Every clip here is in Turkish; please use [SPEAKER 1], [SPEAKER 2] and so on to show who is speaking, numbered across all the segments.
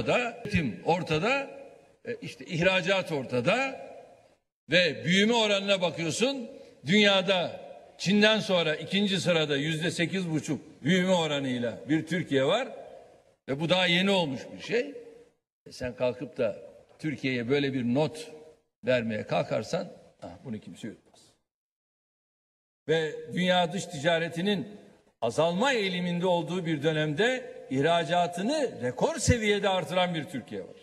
[SPEAKER 1] ortada, üretim ortada, e, işte ihracat ortada ve büyüme oranına bakıyorsun. Dünyada Çin'den sonra ikinci sırada yüzde sekiz buçuk büyüme oranıyla bir Türkiye var. Ve bu daha yeni olmuş bir şey. E sen kalkıp da Türkiye'ye böyle bir not vermeye kalkarsan ah, bunu kimse yutmaz. Ve dünya dış ticaretinin azalma eğiliminde olduğu bir dönemde ihracatını rekor seviyede artıran bir Türkiye var.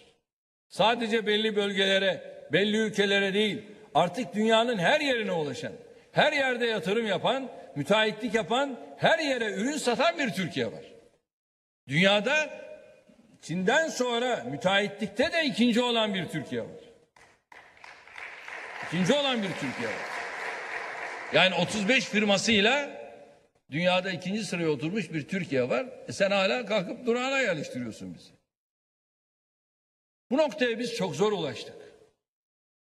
[SPEAKER 1] Sadece belli bölgelere, belli ülkelere değil, artık dünyanın her yerine ulaşan, her yerde yatırım yapan, müteahhitlik yapan, her yere ürün satan bir Türkiye var. Dünyada Çin'den sonra müteahhitlikte de ikinci olan bir Türkiye var. İkinci olan bir Türkiye var. Yani 35 firmasıyla dünyada ikinci sıraya oturmuş bir Türkiye var. E sen hala kalkıp durağına yerleştiriyorsun bizi. Bu noktaya biz çok zor ulaştık.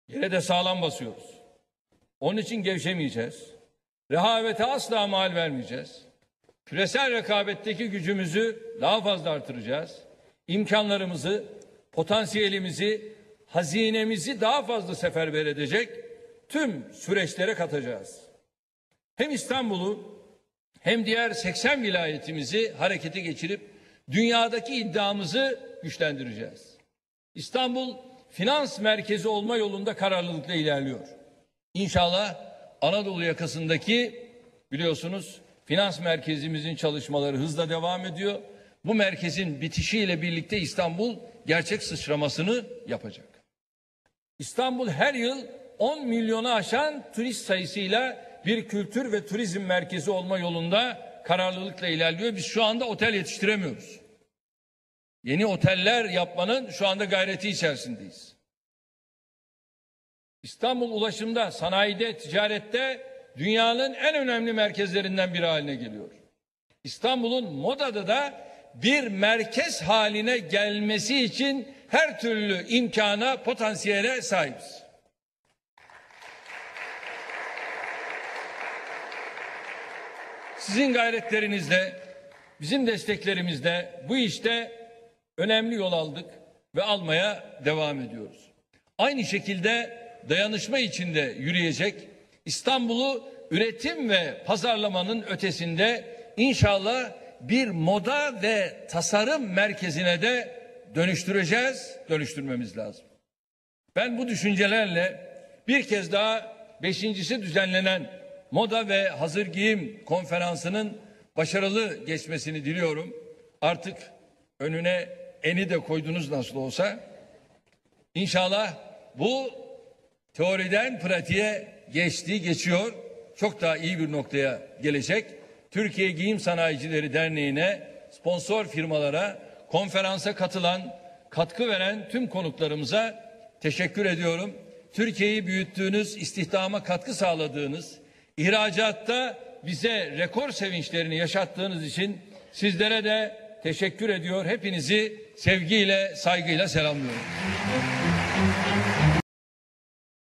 [SPEAKER 1] Yere de sağlam basıyoruz. Onun için gevşemeyeceğiz. Rehavete asla mal vermeyeceğiz. Küresel rekabetteki gücümüzü daha fazla artıracağız. İmkanlarımızı, potansiyelimizi, hazinemizi daha fazla seferber edecek tüm süreçlere katacağız. Hem İstanbul'u hem diğer 80 vilayetimizi harekete geçirip dünyadaki iddiamızı güçlendireceğiz. İstanbul finans merkezi olma yolunda kararlılıkla ilerliyor. İnşallah Anadolu yakasındaki biliyorsunuz finans merkezimizin çalışmaları hızla devam ediyor. Bu merkezin bitişiyle birlikte İstanbul gerçek sıçramasını yapacak. İstanbul her yıl 10 milyonu aşan turist sayısıyla bir kültür ve turizm merkezi olma yolunda kararlılıkla ilerliyor. Biz şu anda otel yetiştiremiyoruz. Yeni oteller yapmanın şu anda gayreti içerisindeyiz. İstanbul ulaşımda, sanayide, ticarette dünyanın en önemli merkezlerinden biri haline geliyor. İstanbul'un modada da bir merkez haline gelmesi için her türlü imkana, potansiyele sahibiz. Sizin gayretlerinizle, bizim desteklerimizle bu işte önemli yol aldık ve almaya devam ediyoruz. Aynı şekilde dayanışma içinde yürüyecek İstanbul'u üretim ve pazarlamanın ötesinde inşallah bir moda ve tasarım merkezine de dönüştüreceğiz, dönüştürmemiz lazım. Ben bu düşüncelerle bir kez daha beşincisi düzenlenen moda ve hazır giyim konferansının başarılı geçmesini diliyorum. Artık önüne eni de koydunuz nasıl olsa. İnşallah bu teoriden pratiğe geçti, geçiyor. Çok daha iyi bir noktaya gelecek. Türkiye Giyim Sanayicileri Derneği'ne, sponsor firmalara, konferansa katılan, katkı veren tüm konuklarımıza teşekkür ediyorum. Türkiye'yi büyüttüğünüz, istihdama katkı sağladığınız, ihracatta bize rekor sevinçlerini yaşattığınız için sizlere de teşekkür ediyor. Hepinizi sevgiyle, saygıyla selamlıyorum.